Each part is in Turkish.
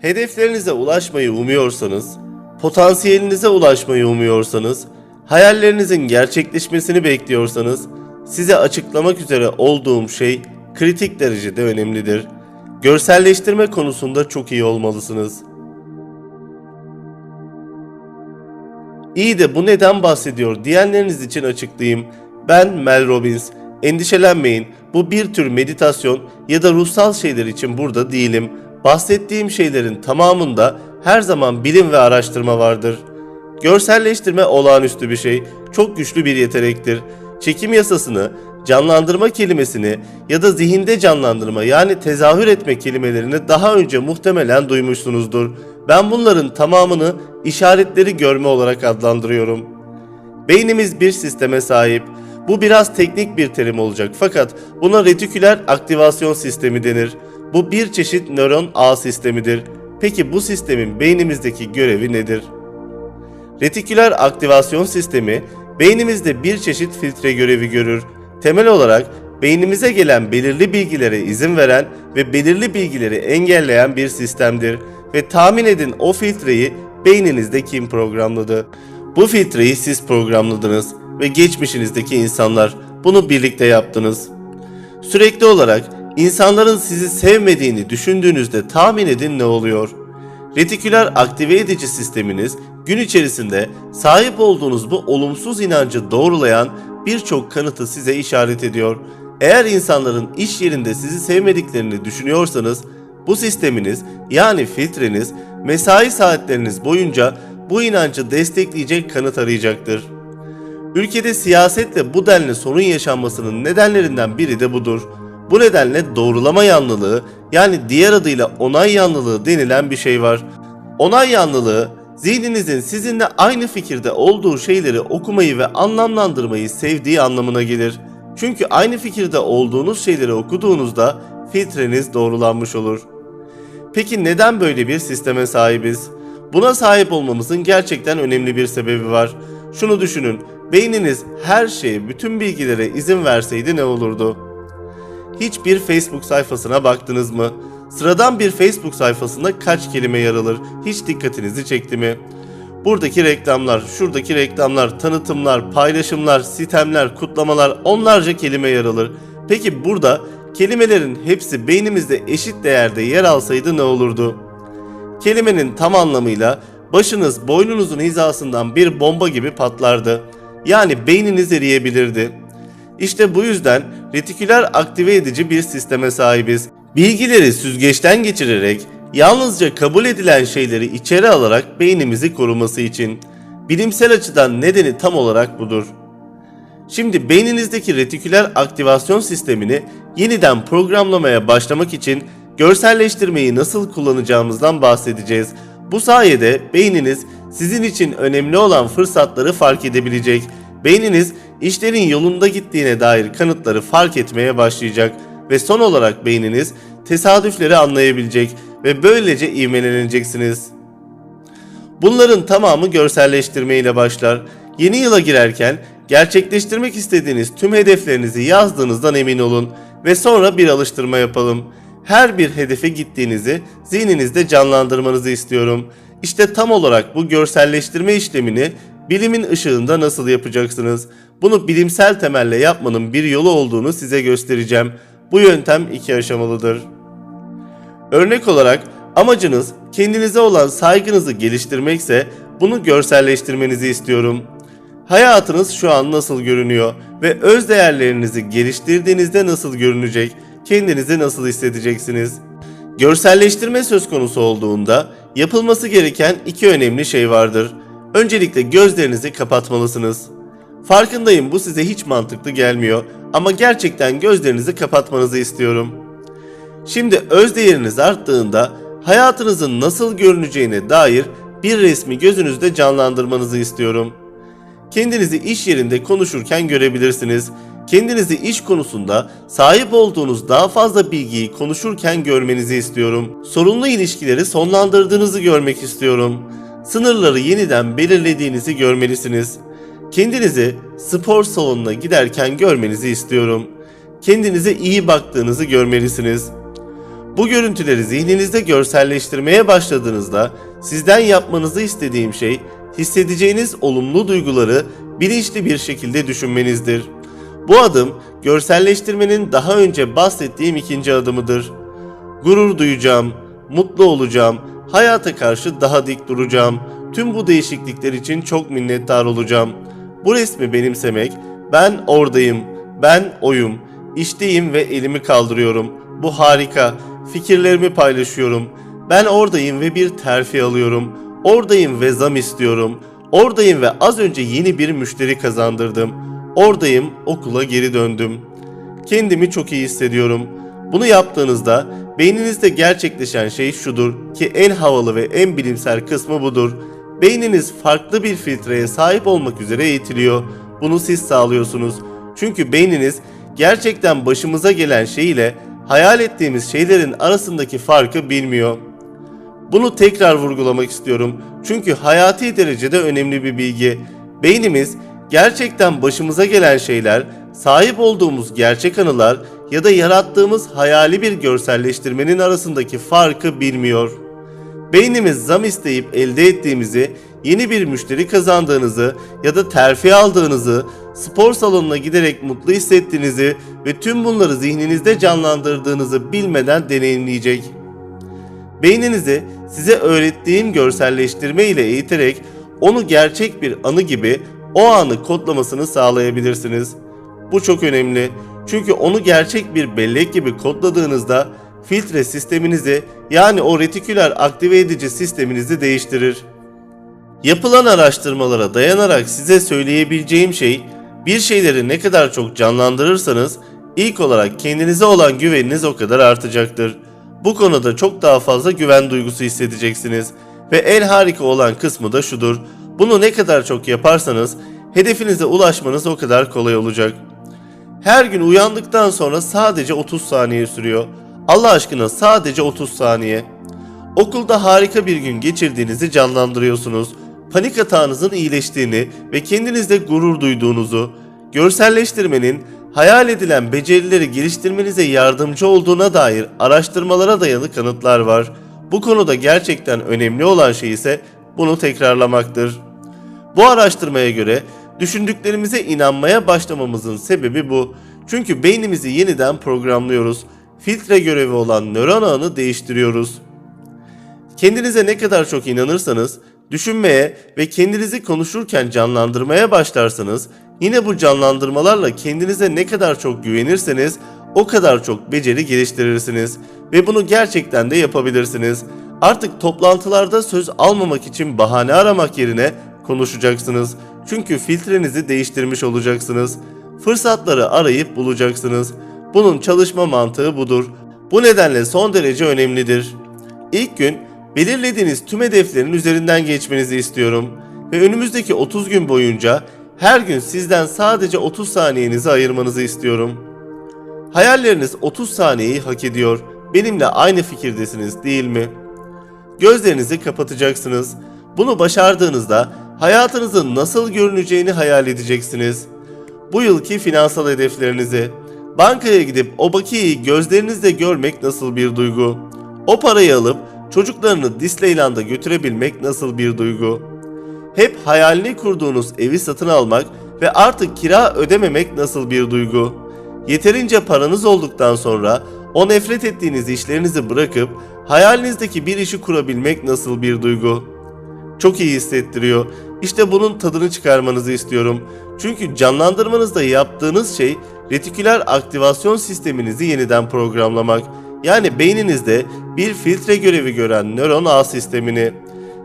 Hedeflerinize ulaşmayı umuyorsanız, potansiyelinize ulaşmayı umuyorsanız, hayallerinizin gerçekleşmesini bekliyorsanız, size açıklamak üzere olduğum şey kritik derecede önemlidir. Görselleştirme konusunda çok iyi olmalısınız. İyi de bu neden bahsediyor diyenleriniz için açıklayayım. Ben Mel Robbins. Endişelenmeyin. Bu bir tür meditasyon ya da ruhsal şeyler için burada değilim. Bahsettiğim şeylerin tamamında her zaman bilim ve araştırma vardır. Görselleştirme olağanüstü bir şey, çok güçlü bir yetenektir. Çekim yasasını, canlandırma kelimesini ya da zihinde canlandırma yani tezahür etme kelimelerini daha önce muhtemelen duymuşsunuzdur. Ben bunların tamamını işaretleri görme olarak adlandırıyorum. Beynimiz bir sisteme sahip. Bu biraz teknik bir terim olacak fakat buna retiküler aktivasyon sistemi denir. Bu bir çeşit nöron ağ sistemidir. Peki bu sistemin beynimizdeki görevi nedir? Retiküler aktivasyon sistemi beynimizde bir çeşit filtre görevi görür. Temel olarak beynimize gelen belirli bilgilere izin veren ve belirli bilgileri engelleyen bir sistemdir ve tahmin edin o filtreyi beyninizde kim programladı? Bu filtreyi siz programladınız ve geçmişinizdeki insanlar bunu birlikte yaptınız. Sürekli olarak insanların sizi sevmediğini düşündüğünüzde tahmin edin ne oluyor? Retiküler aktive edici sisteminiz gün içerisinde sahip olduğunuz bu olumsuz inancı doğrulayan birçok kanıtı size işaret ediyor. Eğer insanların iş yerinde sizi sevmediklerini düşünüyorsanız bu sisteminiz yani filtreniz mesai saatleriniz boyunca bu inancı destekleyecek kanıt arayacaktır. Ülkede siyasetle bu denli sorun yaşanmasının nedenlerinden biri de budur. Bu nedenle doğrulama yanlılığı yani diğer adıyla onay yanlılığı denilen bir şey var. Onay yanlılığı zihninizin sizinle aynı fikirde olduğu şeyleri okumayı ve anlamlandırmayı sevdiği anlamına gelir. Çünkü aynı fikirde olduğunuz şeyleri okuduğunuzda filtreniz doğrulanmış olur. Peki neden böyle bir sisteme sahibiz? Buna sahip olmamızın gerçekten önemli bir sebebi var. Şunu düşünün, beyniniz her şeye, bütün bilgilere izin verseydi ne olurdu? Hiçbir Facebook sayfasına baktınız mı? Sıradan bir Facebook sayfasında kaç kelime yer alır? Hiç dikkatinizi çekti mi? Buradaki reklamlar, şuradaki reklamlar, tanıtımlar, paylaşımlar, sitemler, kutlamalar onlarca kelime yer alır. Peki burada kelimelerin hepsi beynimizde eşit değerde yer alsaydı ne olurdu? Kelimenin tam anlamıyla başınız boynunuzun hizasından bir bomba gibi patlardı. Yani beyniniz eriyebilirdi. İşte bu yüzden retiküler aktive edici bir sisteme sahibiz. Bilgileri süzgeçten geçirerek yalnızca kabul edilen şeyleri içeri alarak beynimizi koruması için. Bilimsel açıdan nedeni tam olarak budur. Şimdi beyninizdeki retiküler aktivasyon sistemini yeniden programlamaya başlamak için görselleştirmeyi nasıl kullanacağımızdan bahsedeceğiz. Bu sayede beyniniz sizin için önemli olan fırsatları fark edebilecek. Beyniniz işlerin yolunda gittiğine dair kanıtları fark etmeye başlayacak ve son olarak beyniniz tesadüfleri anlayabilecek ve böylece ivmeleneceksiniz. Bunların tamamı görselleştirme ile başlar. Yeni yıla girerken gerçekleştirmek istediğiniz tüm hedeflerinizi yazdığınızdan emin olun ve sonra bir alıştırma yapalım. Her bir hedefe gittiğinizi zihninizde canlandırmanızı istiyorum. İşte tam olarak bu görselleştirme işlemini bilimin ışığında nasıl yapacaksınız? Bunu bilimsel temelle yapmanın bir yolu olduğunu size göstereceğim. Bu yöntem iki aşamalıdır. Örnek olarak amacınız kendinize olan saygınızı geliştirmekse bunu görselleştirmenizi istiyorum. Hayatınız şu an nasıl görünüyor ve öz değerlerinizi geliştirdiğinizde nasıl görünecek? Kendinizi nasıl hissedeceksiniz? Görselleştirme söz konusu olduğunda yapılması gereken iki önemli şey vardır. Öncelikle gözlerinizi kapatmalısınız. Farkındayım bu size hiç mantıklı gelmiyor ama gerçekten gözlerinizi kapatmanızı istiyorum. Şimdi öz değeriniz arttığında hayatınızın nasıl görüneceğine dair bir resmi gözünüzde canlandırmanızı istiyorum. Kendinizi iş yerinde konuşurken görebilirsiniz. Kendinizi iş konusunda sahip olduğunuz daha fazla bilgiyi konuşurken görmenizi istiyorum. Sorunlu ilişkileri sonlandırdığınızı görmek istiyorum. Sınırları yeniden belirlediğinizi görmelisiniz. Kendinizi spor salonuna giderken görmenizi istiyorum. Kendinize iyi baktığınızı görmelisiniz. Bu görüntüleri zihninizde görselleştirmeye başladığınızda sizden yapmanızı istediğim şey hissedeceğiniz olumlu duyguları bilinçli bir şekilde düşünmenizdir. Bu adım görselleştirmenin daha önce bahsettiğim ikinci adımıdır. Gurur duyacağım, mutlu olacağım, hayata karşı daha dik duracağım. Tüm bu değişiklikler için çok minnettar olacağım. Bu resmi benimsemek, ben oradayım, ben oyum, işteyim ve elimi kaldırıyorum. Bu harika, fikirlerimi paylaşıyorum. Ben oradayım ve bir terfi alıyorum. Oradayım ve zam istiyorum. Oradayım ve az önce yeni bir müşteri kazandırdım. Oradayım, okula geri döndüm. Kendimi çok iyi hissediyorum. Bunu yaptığınızda beyninizde gerçekleşen şey şudur ki en havalı ve en bilimsel kısmı budur. Beyniniz farklı bir filtreye sahip olmak üzere eğitiliyor. Bunu siz sağlıyorsunuz. Çünkü beyniniz gerçekten başımıza gelen şey ile hayal ettiğimiz şeylerin arasındaki farkı bilmiyor. Bunu tekrar vurgulamak istiyorum. Çünkü hayati derecede önemli bir bilgi. Beynimiz gerçekten başımıza gelen şeyler, sahip olduğumuz gerçek anılar ya da yarattığımız hayali bir görselleştirmenin arasındaki farkı bilmiyor. Beynimiz zam isteyip elde ettiğimizi, yeni bir müşteri kazandığınızı ya da terfi aldığınızı, spor salonuna giderek mutlu hissettiğinizi ve tüm bunları zihninizde canlandırdığınızı bilmeden deneyimleyecek. Beyninizi size öğrettiğim görselleştirme ile eğiterek onu gerçek bir anı gibi o anı kodlamasını sağlayabilirsiniz. Bu çok önemli. Çünkü onu gerçek bir bellek gibi kodladığınızda filtre sisteminizi yani o retiküler aktive edici sisteminizi değiştirir. Yapılan araştırmalara dayanarak size söyleyebileceğim şey bir şeyleri ne kadar çok canlandırırsanız ilk olarak kendinize olan güveniniz o kadar artacaktır. Bu konuda çok daha fazla güven duygusu hissedeceksiniz ve en harika olan kısmı da şudur. Bunu ne kadar çok yaparsanız hedefinize ulaşmanız o kadar kolay olacak. Her gün uyandıktan sonra sadece 30 saniye sürüyor. Allah aşkına sadece 30 saniye. Okulda harika bir gün geçirdiğinizi canlandırıyorsunuz. Panik atağınızın iyileştiğini ve kendinizde gurur duyduğunuzu, görselleştirmenin hayal edilen becerileri geliştirmenize yardımcı olduğuna dair araştırmalara dayalı kanıtlar var. Bu konuda gerçekten önemli olan şey ise bunu tekrarlamaktır. Bu araştırmaya göre düşündüklerimize inanmaya başlamamızın sebebi bu. Çünkü beynimizi yeniden programlıyoruz. Filtre görevi olan nöron ağını değiştiriyoruz. Kendinize ne kadar çok inanırsanız, düşünmeye ve kendinizi konuşurken canlandırmaya başlarsanız, yine bu canlandırmalarla kendinize ne kadar çok güvenirseniz o kadar çok beceri geliştirirsiniz ve bunu gerçekten de yapabilirsiniz. Artık toplantılarda söz almamak için bahane aramak yerine konuşacaksınız. Çünkü filtrenizi değiştirmiş olacaksınız. Fırsatları arayıp bulacaksınız. Bunun çalışma mantığı budur. Bu nedenle son derece önemlidir. İlk gün belirlediğiniz tüm hedeflerin üzerinden geçmenizi istiyorum ve önümüzdeki 30 gün boyunca her gün sizden sadece 30 saniyenizi ayırmanızı istiyorum. Hayalleriniz 30 saniyeyi hak ediyor. Benimle aynı fikirdesiniz değil mi? Gözlerinizi kapatacaksınız. Bunu başardığınızda hayatınızın nasıl görüneceğini hayal edeceksiniz. Bu yılki finansal hedeflerinizi, bankaya gidip o bakiyeyi gözlerinizle görmek nasıl bir duygu? O parayı alıp çocuklarını Disneyland'a götürebilmek nasıl bir duygu? Hep hayalini kurduğunuz evi satın almak ve artık kira ödememek nasıl bir duygu? Yeterince paranız olduktan sonra o nefret ettiğiniz işlerinizi bırakıp hayalinizdeki bir işi kurabilmek nasıl bir duygu? Çok iyi hissettiriyor. İşte bunun tadını çıkarmanızı istiyorum. Çünkü canlandırmanızda yaptığınız şey retiküler aktivasyon sisteminizi yeniden programlamak. Yani beyninizde bir filtre görevi gören nöron ağ sistemini.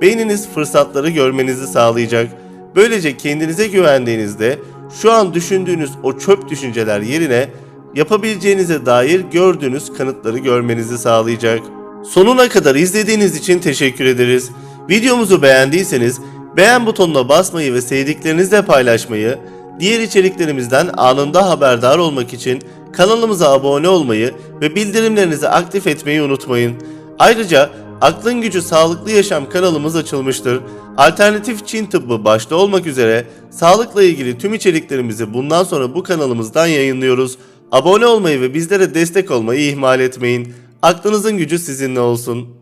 Beyniniz fırsatları görmenizi sağlayacak. Böylece kendinize güvendiğinizde şu an düşündüğünüz o çöp düşünceler yerine yapabileceğinize dair gördüğünüz kanıtları görmenizi sağlayacak. Sonuna kadar izlediğiniz için teşekkür ederiz. Videomuzu beğendiyseniz beğen butonuna basmayı ve sevdiklerinizle paylaşmayı, diğer içeriklerimizden anında haberdar olmak için kanalımıza abone olmayı ve bildirimlerinizi aktif etmeyi unutmayın. Ayrıca Aklın Gücü Sağlıklı Yaşam kanalımız açılmıştır. Alternatif Çin tıbbı başta olmak üzere sağlıkla ilgili tüm içeriklerimizi bundan sonra bu kanalımızdan yayınlıyoruz. Abone olmayı ve bizlere destek olmayı ihmal etmeyin. Aklınızın gücü sizinle olsun.